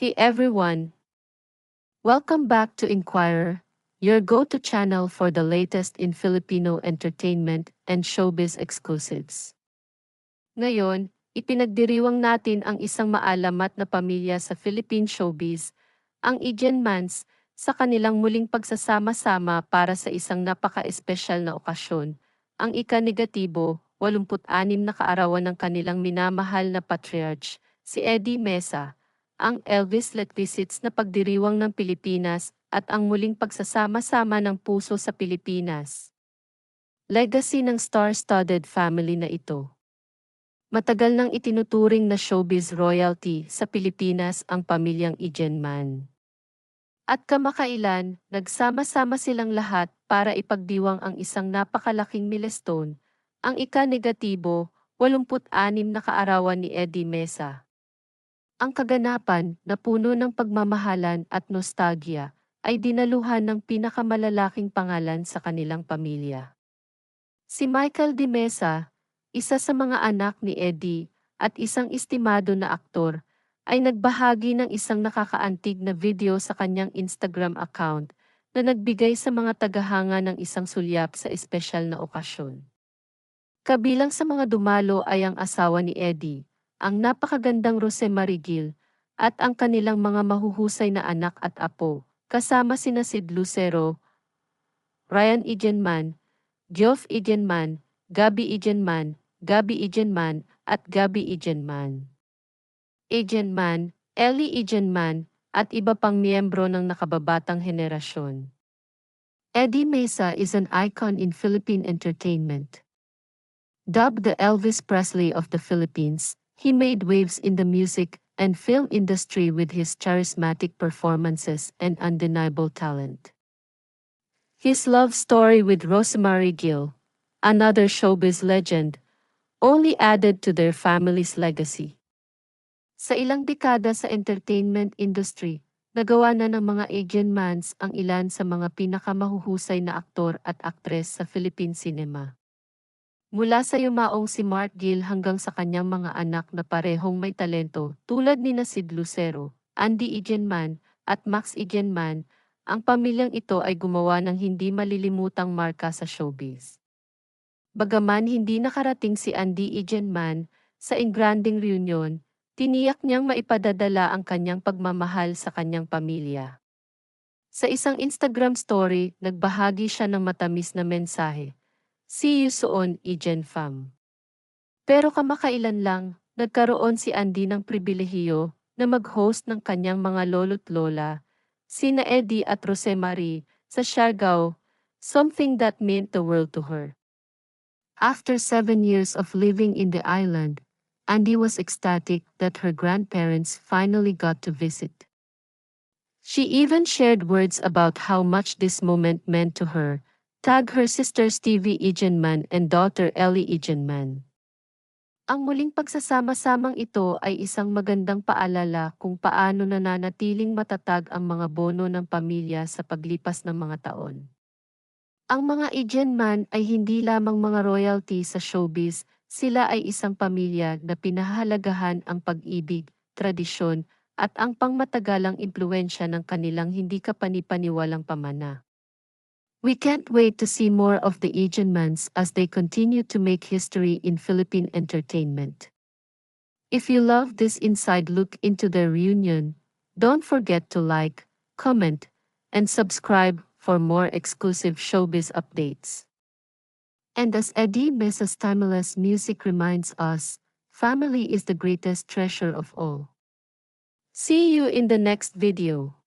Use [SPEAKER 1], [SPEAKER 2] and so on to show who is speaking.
[SPEAKER 1] Hey everyone! Welcome back to Inquirer, your go-to channel for the latest in Filipino entertainment and showbiz exclusives. Ngayon, ipinagdiriwang natin ang isang maalamat na pamilya sa Philippine showbiz, ang Mans, sa kanilang muling pagsasama-sama para sa isang napaka-espesyal na okasyon, ang ika-negatibo, 86 na kaarawan ng kanilang minamahal na patriarch, si Eddie Mesa, ang Elvis Let Visits na pagdiriwang ng Pilipinas at ang muling pagsasama-sama ng puso sa Pilipinas. Legacy ng star-studded family na ito. Matagal nang itinuturing na showbiz royalty sa Pilipinas ang pamilyang Igenman. At kamakailan, nagsama-sama silang lahat para ipagdiwang ang isang napakalaking milestone, ang ika-negatibo, 86 na kaarawan ni Eddie Mesa. Ang kaganapan na puno ng pagmamahalan at nostalgia ay dinaluhan ng pinakamalalaking pangalan sa kanilang pamilya. Si Michael Di Mesa, isa sa mga anak ni Eddie at isang estimado na aktor, ay nagbahagi ng isang nakakaantig na video sa kanyang Instagram account na nagbigay sa mga tagahanga ng isang sulyap sa espesyal na okasyon. Kabilang sa mga dumalo ay ang asawa ni Eddie, ang napakagandang Rose Marigil, at ang kanilang mga mahuhusay na anak at apo, kasama sina Sid Lucero, Ryan Igenman, Geoff Igenman, Gabi Igenman, Gabi Igenman, at Gabi Igenman. Egenman, Ellie Egenman, at iba pang miyembro ng nakababatang henerasyon. Eddie Mesa is an icon in Philippine entertainment. Dubbed the Elvis Presley of the Philippines, he made waves in the music and film industry with his charismatic performances and undeniable talent. His love story with Rosemary Gill, another showbiz legend, only added to their family's legacy. Sa ilang dekada sa entertainment industry, nagawa na ng mga Asian mans ang ilan sa mga pinakamahuhusay na aktor at aktres sa Philippine cinema. Mula sa yumaong si Mark Gill hanggang sa kanyang mga anak na parehong may talento tulad ni na Sid Lucero, Andy Igenman, at Max Igenman, ang pamilyang ito ay gumawa ng hindi malilimutang marka sa showbiz. Bagaman hindi nakarating si Andy Igenman sa Ingranding Reunion, Tiniyak niyang maipadadala ang kanyang pagmamahal sa kanyang pamilya. Sa isang Instagram story, nagbahagi siya ng matamis na mensahe. See you soon, Ijen Fam. Pero kamakailan lang, nagkaroon si Andy ng pribilehiyo na mag-host ng kanyang mga lolo't lola, sina Eddie at Rosemarie, sa Siargao, something that meant the world to her. After seven years of living in the island, Andy was ecstatic that her grandparents finally got to visit. She even shared words about how much this moment meant to her, tag her sister Stevie Egenman and daughter Ellie Egenman. Ang muling pagsasama-samang ito ay isang magandang paalala kung paano nananatiling matatag ang mga bono ng pamilya sa paglipas ng mga taon. Ang mga Egenman ay hindi lamang mga royalty sa showbiz, sila ay isang pamilya na pinahahalagahan ang pag-ibig, tradisyon, at ang pangmatagalang impluensya ng kanilang hindi kapanipaniwalang pamana. We can't wait to see more of the Agenmans as they continue to make history in Philippine entertainment. If you love this inside look into their reunion, don't forget to like, comment, and subscribe for more exclusive showbiz updates. And as Eddie Mesa's timeless music reminds us, family is the greatest treasure of all. See you in the next video.